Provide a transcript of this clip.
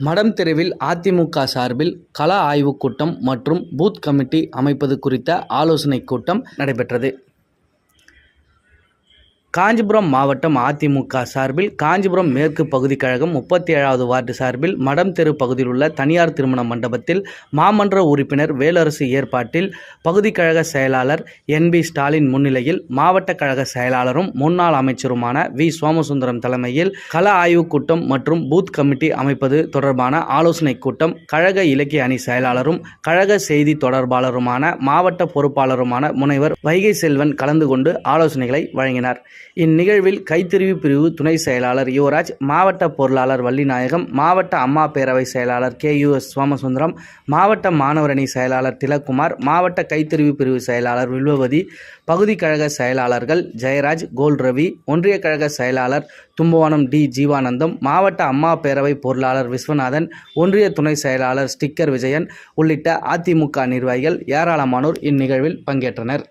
மடம் தெருவில் அதிமுக சார்பில் கள ஆய்வுக் கூட்டம் மற்றும் பூத் கமிட்டி அமைப்பது குறித்த ஆலோசனைக் கூட்டம் நடைபெற்றது. காஞ்சிபுரம் மாவட்டம் அதிமுக சார்பில் காஞ்சிபுரம் மேற்கு பகுதி கழகம் முப்பத்தி ஏழாவது வார்டு சார்பில் மடம் தெரு பகுதியில் உள்ள தனியார் திருமண மண்டபத்தில் மாமன்ற உறுப்பினர் வேலரசு ஏற்பாட்டில் பகுதி கழக செயலாளர் என் பி ஸ்டாலின் முன்னிலையில் மாவட்ட கழக செயலாளரும் முன்னாள் அமைச்சருமான வி சோமசுந்தரம் தலைமையில் கள ஆய்வுக் கூட்டம் மற்றும் பூத் கமிட்டி அமைப்பது தொடர்பான ஆலோசனைக் கூட்டம் கழக இலக்கிய அணி செயலாளரும் கழக செய்தி தொடர்பாளருமான மாவட்ட பொறுப்பாளருமான முனைவர் வைகை செல்வன் கலந்து கொண்டு ஆலோசனைகளை வழங்கினார். இந்நிகழ்வில் கைத்தறிவு பிரிவு துணை செயலாளர் யுவராஜ் மாவட்ட பொருளாளர் வள்ளிநாயகம் மாவட்ட அம்மா பேரவை செயலாளர் கே யு எஸ் சோமசுந்தரம் மாவட்ட மாணவரணி செயலாளர் திலக்குமார் மாவட்ட கைத்தறிவு பிரிவு செயலாளர் வில்வவதி பகுதி கழக செயலாளர்கள் ஜெயராஜ் கோல் ரவி ஒன்றிய கழக செயலாளர் தும்பவானம் டி ஜீவானந்தம் மாவட்ட அம்மா பேரவை பொருளாளர் விஸ்வநாதன் ஒன்றிய துணை செயலாளர் ஸ்டிக்கர் விஜயன் உள்ளிட்ட அதிமுக நிர்வாகிகள் ஏராளமானோர் இந்நிகழ்வில் பங்கேற்றனர்.